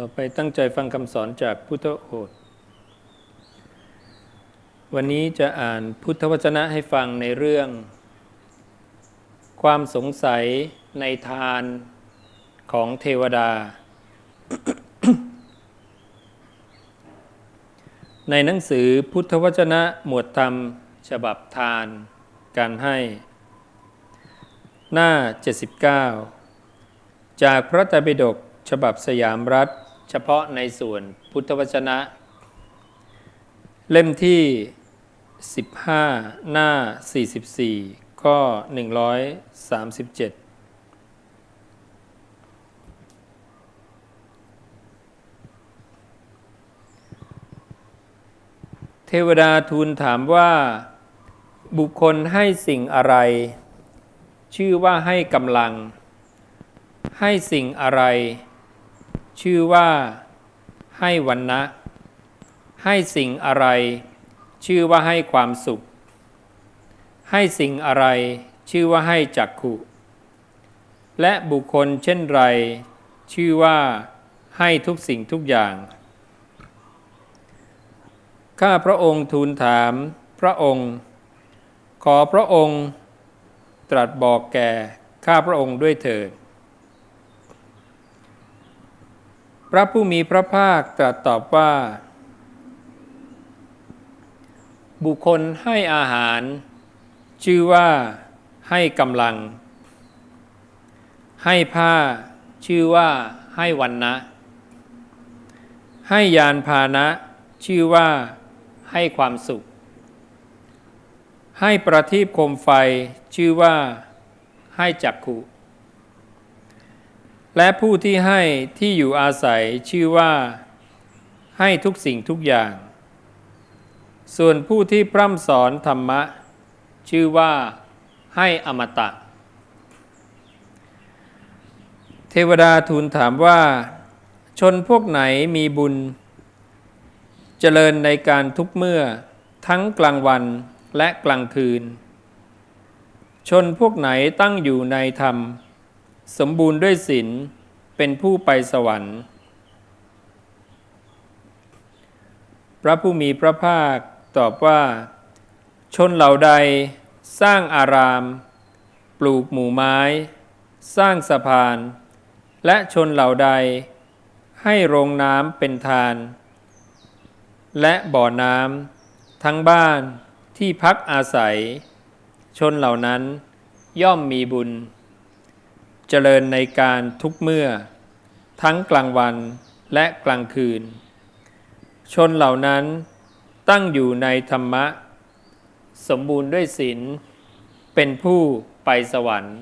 ต่อไปตั้งใจฟังคำสอนจากพุทธโอษฐ์วันนี้จะอ่านพุทธวจนะให้ฟังในเรื่อง ความสงสัยในทานของเทวดา ในหนังสือพุทธวจนะหมวดธรรม ฉบับทานการให้ หน้า 79 จากพระไตรปิฎกฉบับสยามรัฐ เฉพาะในส่วนพุทธวจนะ เล่มที่ 15 หน้า 44 ข้อ 137เทวดาทูลถามว่าบุคคลให้สิ่งอะไร ชื่อว่าให้กำลัง ให้สิ่งอะไร ชื่อว่า ให้วันนะ ให้สิ่งอะไร ชื่อว่าให้ความสุข ให้สิ่งอะไร ชื่อว่าให้จักขุ และบุคคลเช่นไร ชื่อว่า ให้ทุกสิ่งทุกอย่าง ข้าพระองค์ทูลถาม พระองค์ ขอพระองค์ ตรัสบอกแก่ข้าพระองค์ด้วยเถิด พระผู้มีพระภาคตรัสตอบว่า บุคคลให้อาหาร ชื่อว่าให้กำลัง ให้ผ้า ชื่อว่าให้วันนะ ให้ยานพานะ ชื่อว่า ให้ความสุข ให้ประทีปโคมไฟ ชื่อว่า ให้จักขุ และผู้ที่ให้ที่อยู่อาศัยชื่อว่า ให้ทุกสิ่งทุกอย่าง ส่วนผู้ที่พร่ำสอนธรรมะ ชื่อว่าให้อมตะ เทวดาทูลถามว่า ชนพวกไหนมีบุญ เจริญในการทุกเมื่อทั้งกลางวันและกลางคืน ชนพวกไหนตั้งอยู่ในธรรม สมบูรณ์ด้วยศีลเป็นผู้ไปสวรรค์ พระผู้มีพระภาคตอบว่า ชนเหล่าใดสร้างอาราม ปลูกหมู่ไม้ สร้างสะพาน และชนเหล่าใด ให้โรงน้ำเป็นทาน และบ่อน้ำทั้งบ้านที่พักอาศัย ชนเหล่านั้นย่อมมีบุญ เจริญในการทุกเมื่อ ทั้งกลางวันและกลางคืน ชนเหล่านั้นตั้งอยู่ในธรรมะ สมบูรณ์ด้วยศีลเป็นผู้ไปสวรรค์